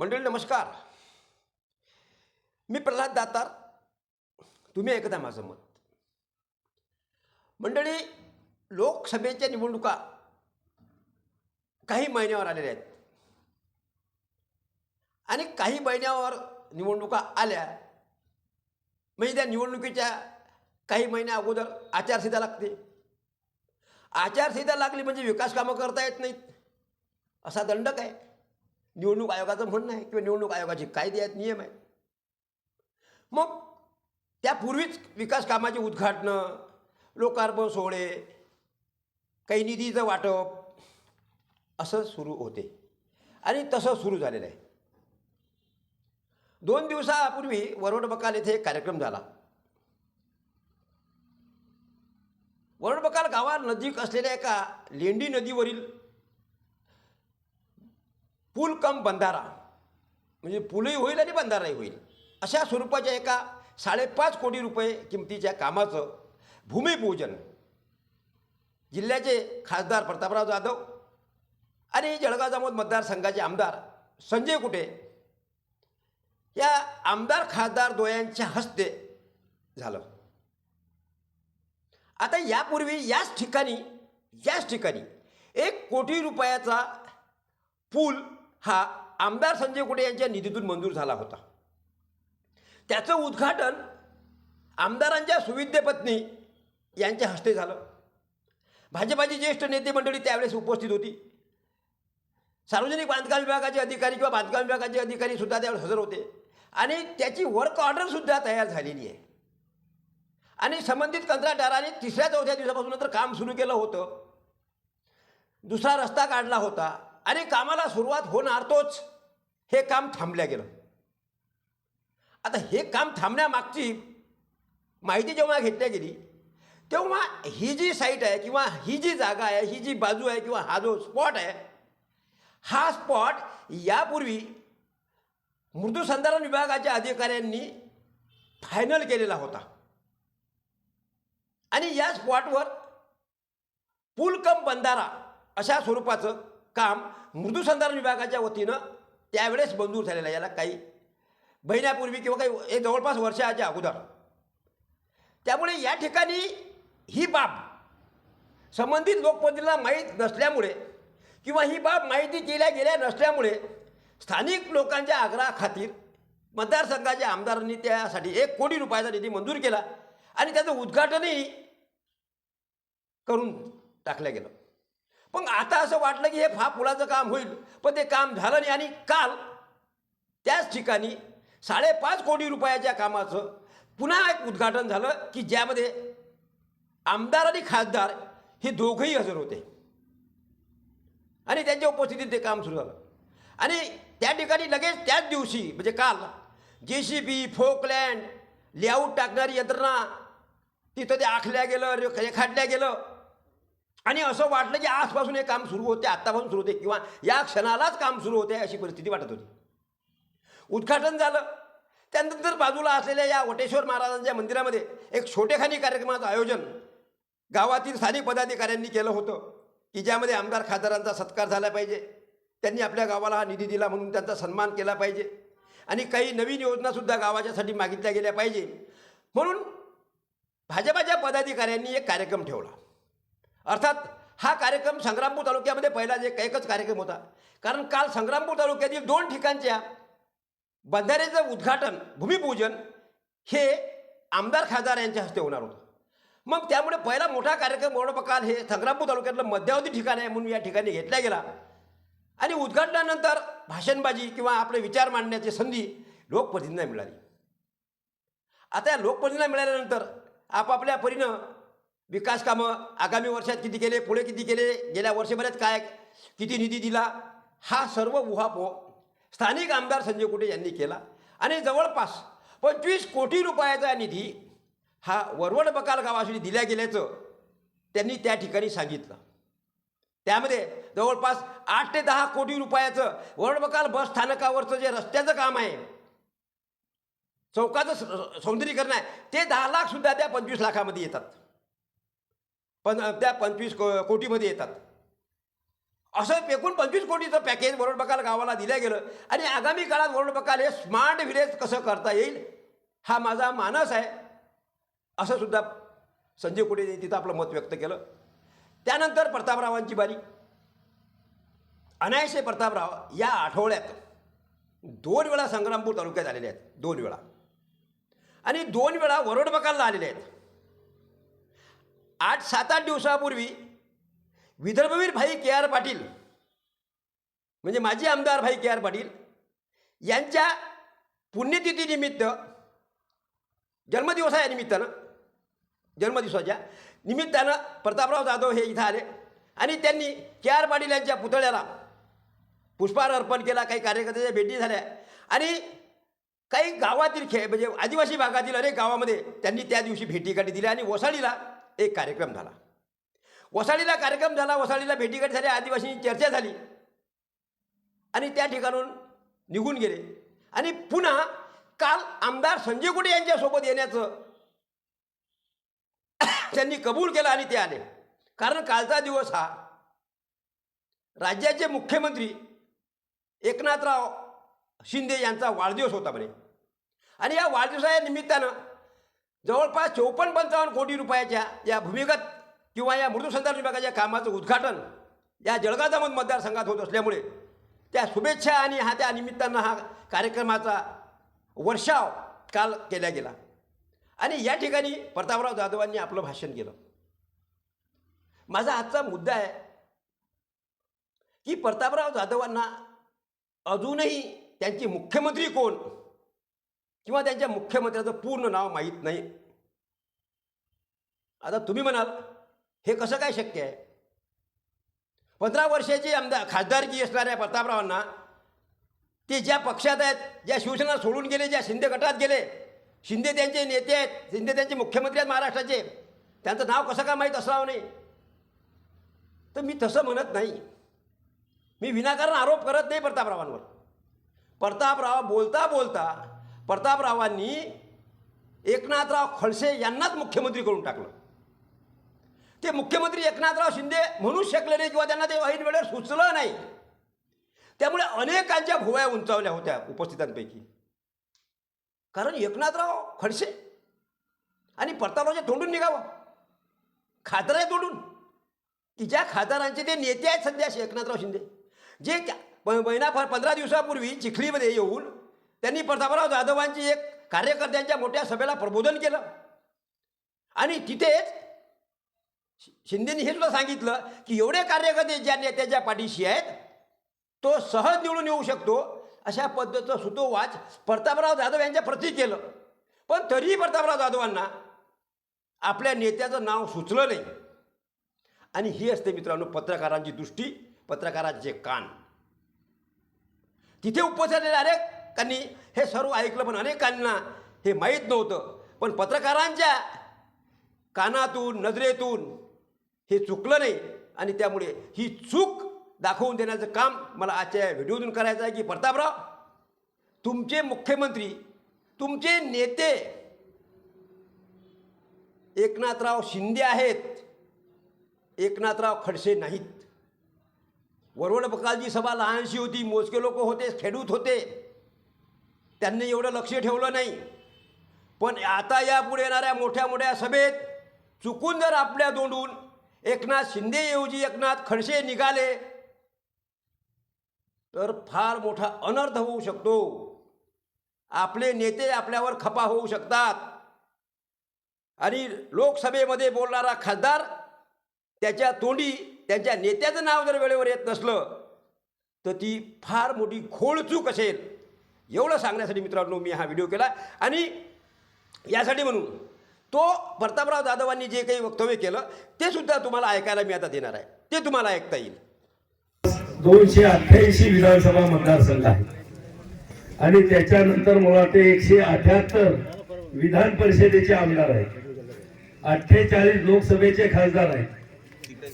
मंडळी नमस्कार. मी प्रल्हाद दातार. तुम्ही ऐकता माझं मत. मंडळी लोकसभेच्या निवडणुका काही महिन्यावर आलेल्या आहेत. आणि काही महिन्यावर निवडणुका आल्या म्हणजे त्या निवडणुकीच्या काही महिन्या अगोदर आचारसंहिता लागते. आचारसंहिता लागली म्हणजे विकास कामं करता येत नाहीत. असा दंडक आहे. निवडणूक आयोगाचं म्हणणं आहे किंवा निवडणूक आयोगाचे कायदे आहेत नियम आहेत मग त्यापूर्वीच विकास कामाची उद्घाटनं लोकार्पण सोहळे काही निधीचं वाटप असं सुरू होते आणि तसं सुरू झालेलं आहे दोन दिवसापूर्वी वरवड बकाल येथे एक कार्यक्रम झाला. वरवड बकाल गावात नजीक असलेल्या एका लेंडी नदीवरील पूल कम बंधारा. म्हणजे पुलही होईल आणि बंधाराही होईल. अशा स्वरूपाच्या एका साडेपाच कोटी रुपये किमतीच्या कामाचं भूमिपूजन जिल्ह्याचे खासदार प्रतापराव जाधव आणि जळगाव जामोद मतदारसंघाचे आमदार संजय कुटे या आमदार खासदार दोयांच्या हस्ते झालं. आता यापूर्वी याच ठिकाणी याच ठिकाणी एक कोटी रुपयाचा पूल हा आमदार संजय कुटे यांच्या निधीतून मंजूर झाला होता. त्याचं उद्घाटन आमदारांच्या सुविद्य पत्नी यांच्या हस्ते झालं. भाजपाची ज्येष्ठ नेते मंडळी त्यावेळेस उपस्थित होती. सार्वजनिक बांधकाम विभागाचे अधिकारी किंवा बांधकाम विभागाचे अधिकारी सुद्धा त्यावेळेस हजर होते. आणि त्याची वर्क ऑर्डरसुद्धा तयार झालेली आहे. आणि संबंधित कंत्राटदाराने तिसऱ्या चौथ्या दिवसापासून तर काम सुरू केलं होतं. दुसरा रस्ता काढला होता. आणि कामाला सुरुवात होणार तोच. हे काम थांबल्या गेलं. आता हे काम थांबण्यामागची माहिती जेव्हा घेतल्या गेली तेव्हा ही जी साईट आहे किंवा ही जी जागा आहे ही जी बाजू आहे किंवा हा जो स्पॉट आहे हा स्पॉट यापूर्वी मृदूसंधारण विभागाच्या अधिकाऱ्यांनी फायनल केलेला होता. आणि या स्पॉटवर पुलकम बंधारा अशा स्वरूपाचं काम मृदुसंधारण विभागाच्या वतीनं त्यावेळेस मंजूर झालेलं आहे. याला काही महिन्यापूर्वी किंवा काही एक जवळपास वर्षाच्या अगोदर. त्यामुळे या ठिकाणी ही बाब संबंधित लोकप्रतिनिधीला माहीत नसल्यामुळे किंवा ही बाब माहिती केल्या गेल्या नसल्यामुळे स्थानिक लोकांच्या आग्रहाखातीर मतदारसंघाच्या आमदारांनी त्यासाठी एक कोटी रुपयाचा निधी मंजूर केला आणि त्याचं उद्घाटनही करून टाकलं गेलं. पण आता असं वाटलं की हे फा पुलाचं काम होईल. पण ते काम झालं नाही आणि काल त्याच ठिकाणी साडेपाच कोटी रुपयाच्या कामाचं पुन्हा एक उद्घाटन झालं की ज्यामध्ये आमदार आणि खासदार हे दोघंही हजर होते. आणि त्यांच्या उपस्थितीत ते काम सुरू झालं. आणि त्या ठिकाणी लगेच त्याच दिवशी म्हणजे काल जे सी बी फोकलँड लेआउट टाकणारी यंत्रणा तिथं ते आखल्या गेलं रे- रेखाटल्या गेलं. आणि असं वाटलं की आजपासून हे काम सुरू होते आत्तापासून सुरू होते किंवा या क्षणालाच काम सुरू होते अशी परिस्थिती वाटत होती. उद्घाटन झालं. त्यानंतर बाजूला असलेल्या या वटेश्वर महाराजांच्या मंदिरामध्ये एक छोटेखानी कार्यक्रमाचं आयोजन गावातील स्थानिक पदाधिकाऱ्यांनी केलं होतं की ज्यामध्ये आमदार खासदारांचा सत्कार झाला पाहिजे. त्यांनी आपल्या गावाला हा निधी दिला म्हणून त्यांचा सन्मान केला पाहिजे. आणि काही नवीन योजनासुद्धा गावाच्यासाठी मागितल्या गेल्या पाहिजे. म्हणून भाजपाच्या पदाधिकाऱ्यांनी एक कार्यक्रम ठेवला. अर्थात हा कार्यक्रम संग्रामपूर तालुक्यामध्ये पहिला जे एकच कार्यक्रम होता. कारण काल संग्रामपूर तालुक्यातील दोन ठिकाणच्या बंधाऱ्याचं उद्घाटन भूमिपूजन हे आमदार खासदार यांच्या हस्ते होणार होतं. मग त्यामुळे पहिला मोठा कार्यक्रम मोडपकाल हे संग्रामपूर तालुक्यातलं मध्यावधी ठिकाण आहे म्हणून या ठिकाणी घेतला गेला. आणि उद्घाटनानंतर भाषणबाजी किंवा आपले विचार मांडण्याची संधी लोकप्रतिनिधींना मिळाली. आता या लोकप्रतिनिधींना मिळाल्यानंतर आपापल्या परीनं विकास कामं आगामी वर्षात किती केले पुढे किती केले गेल्या वर्षभरात काय किती निधी दिला हा सर्व उहापोह स्थानिक आमदार संजय कुटे यांनी केला. आणि जवळपास पंचवीस कोटी रुपयाचा निधी हा वरवड बकाल गावासाठी दिल्या गेल्याचं त्यांनी त्या ठिकाणी सांगितलं. त्यामध्ये जवळपास आठ ते दहा कोटी रुपयाचं वरवड बकाल बस स्थानकावरचं जे रस्त्याचं काम आहे चौकाचं स- सौंदर्यीकरण आहे ते दहा लाख सुद्धा त्या पंचवीस लाखामध्ये येतात. पण त्या पंचवीस को कोटीमध्ये येतात. असं एकूण पंचवीस कोटीचं पॅकेज वरोड बकाल गावाला दिलं गेलं. आणि आगामी काळात वरोड बकाल हे स्मार्ट व्हिलेज कसं करता येईल हा माझा मानस आहे. असं सुद्धा संजय कुटे तिथं आपलं मत व्यक्त केलं. त्यानंतर प्रतापरावांची बारी. अनायसे प्रतापराव या आठवड्यात दोन वेळा संग्रामपूर तालुक्यात आलेले आहेत. दोन वेळा. आणि दोन वेळा वरोड बकालला आलेले आहेत. आठ सात आठ दिवसापूर्वी विदर्भवीर भाई के आर पाटील म्हणजे माजी आमदार भाई के आर पाटील यांच्या पुण्यतिथीनिमित्त जन्मदिवसा या निमित्तानं जन्मदिवसाच्या निमित्तानं प्रतापराव जाधव हे इथं आले. आणि त्यांनी के आर पाटील यांच्या पुतळ्याला पुष्पहार अर्पण केला काही कार्यकर्त्याच्या भेटी झाल्या. आणि काही गावातील खेळ म्हणजे आदिवासी भागातील अनेक गावामध्ये त्यांनी त्या दिवशी भेटीकाठी दिल्या. आणि वसाडीला एक कार्यक्रम झाला. वसाळीला कार्यक्रम झाला वसाळीला भेटीगाठी झाल्या आदिवासींची चर्चा झाली. आणि त्या ठिकाणून निघून गेले. आणि पुन्हा काल आमदार संजय कुटे यांच्यासोबत येण्याचं त्यांनी कबूल केलं आणि ते आले. कारण कालचा दिवस हा राज्याचे मुख्यमंत्री एकनाथराव शिंदे यांचा वाढदिवस होता म्हणे. आणि या वाढदिवसाच्या निमित्तानं जवळपास चौपन्न पंचावन्न कोटी रुपयाच्या या भूमिगत किंवा या मृदूसंधारण विभागाच्या कामाचं उद्घाटन या जळगाव जामोद मतदारसंघात होत असल्यामुळे त्या शुभेच्छा आणि हा त्या निमित्तानं हा कार्यक्रमाचा वर्षाव काल केला गेला. आणि या ठिकाणी प्रतापराव जाधवांनी आपलं भाषण केलं. माझा आजचा मुद्दा आहे की प्रतापराव जाधवांना अजूनही त्यांचे मुख्यमंत्री कोण? किंवा त्यांच्या मुख्यमंत्र्याचं पूर्ण नाव माहीत नाही. आता तुम्ही म्हणाल हे कसं काय शक्य आहे? पंधरा वर्षाची आमदार खासदारकी असणाऱ्या प्रतापरावांना ते ज्या पक्षात आहेत ज्या शिवसेना सोडून गेले ज्या शिंदे गटात गेले शिंदे त्यांचे नेते आहेत शिंदे त्यांचे मुख्यमंत्री आहेत महाराष्ट्राचे त्यांचं नाव कसं काय माहीत असावं नाही? तर मी तसं म्हणत नाही. मी विनाकारण आरोप करत नाही प्रतापरावांवर. प्रतापराव बोलता बोलता प्रतापरावांनी एकनाथराव खडसे यांनाच मुख्यमंत्री करून टाकलं. ते मुख्यमंत्री एकनाथराव शिंदे म्हणू शकले नाही किंवा त्यांना ते ऐन वेळेवर सुचलं नाही. त्यामुळे अनेकांच्या भुवया उंचावल्या होत्या उपस्थितांपैकी. कारण एकनाथराव खडसे आणि प्रतापरावच्या तोंडून निघावं. खातर आहे तोंडून. की ज्या खासदारांचे ते नेते आहेत सध्या एकनाथराव शिंदे. जे त्या- महिनाभर पंधरा दिवसापूर्वी चिखलीमध्ये येऊन त्यांनी प्रतापराव जाधवांची एक कार्यकर्त्यांच्या मोठ्या सभेला प्रबोधन केलं. आणि तिथेच शिंदेनी हे सुद्धा सांगितलं की एवढे कार्यकर्ते ज्या नेत्याच्या पाठीशी आहेत तो सहज निवडून येऊ शकतो. अशा पद्धतीचं सुतोवाच प्रतापराव जाधव यांच्या प्रती केलं. पण तरीही प्रतापराव जाधवांना आपल्या नेत्याचं नाव सुचलं नाही. आणि ही असते मित्रांनो पत्रकारांची दृष्टी पत्रकारांचे कान. तिथे उपस्थित त्यांनी हे सर्व ऐकलं पण अनेकांना हे माहीत नव्हतं. पण पत्रकारांच्या कानातून नजरेतून हे चुकलं नाही आणि त्यामुळे ही चूक दाखवून देण्याचं काम मला आजच्या व्हिडिओतून करायचं आहे की प्रतापराव तुमचे मुख्यमंत्री तुमचे नेते एकनाथराव शिंदे आहेत एकनाथराव खडसे नाहीत. वरवड बकालची सभा लहानशी होती मोजके लोक होते खेडूत होते. त्यांनी एवढं लक्ष ठेवलं नाही. पण आता यापुढे येणाऱ्या मोठ्या मोठ्या सभेत चुकून जर आपल्या दोंडून एकनाथ शिंदेऐवजी एकनाथ खडसे निघाले तर फार मोठा अनर्थ होऊ शकतो. आपले नेते आपल्यावर खपा होऊ शकतात. आणि लोकसभेमध्ये बोलणारा खासदार त्याच्या तोंडी त्यांच्या नेत्याचं नाव जर वेळेवर येत नसलं तर ती फार मोठी खोडचूक असेल. एवढं सांगण्यासाठी मित्रांनो मी हा व्हिडिओ केला आणि यासाठी म्हणून तो प्रतापराव जाधवांनी जे काही वक्तव्य केलं ते सुद्धा तुम्हाला ऐकायला मी आता देणार आहे. ते तुम्हाला ऐकता येईल. दोनशे अठ्ठ्याऐंशी विधानसभा मतदारसंघ आहे आणि त्याच्यानंतर मुळात एकशे अठ्याहत्तर विधान परिषदेचे आमदार आहेत. अठ्ठेचाळीस लोकसभेचे खासदार आहेत.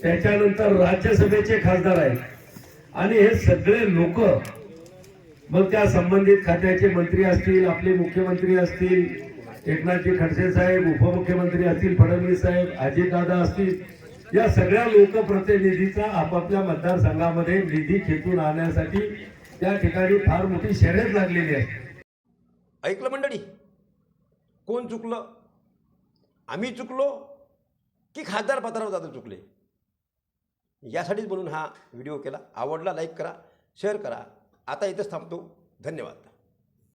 त्याच्यानंतर राज्यसभेचे खासदार आहेत. आणि हे सगळे लोक मग त्या संबंधित खात्याचे मंत्री असतील आपले मुख्यमंत्री असतील एकनाथजी खडसे साहेब उपमुख्यमंत्री असतील फडणवीस साहेब अजितदादा असतील या सगळ्या लोकप्रतिनिधीचा आपापल्या मतदारसंघामध्ये निधी खेचून आणण्यासाठी त्या ठिकाणी फार मोठी शर्यत लागलेली आहे. ऐकलं मंडळी? कोण चुकलं? आम्ही चुकलो की खासदार पत्रावर जातो चुकले? यासाठीच म्हणून हा व्हिडिओ केला. आवडला लाईक करा शेअर करा. आता इथंच थांबतो. धन्यवाद.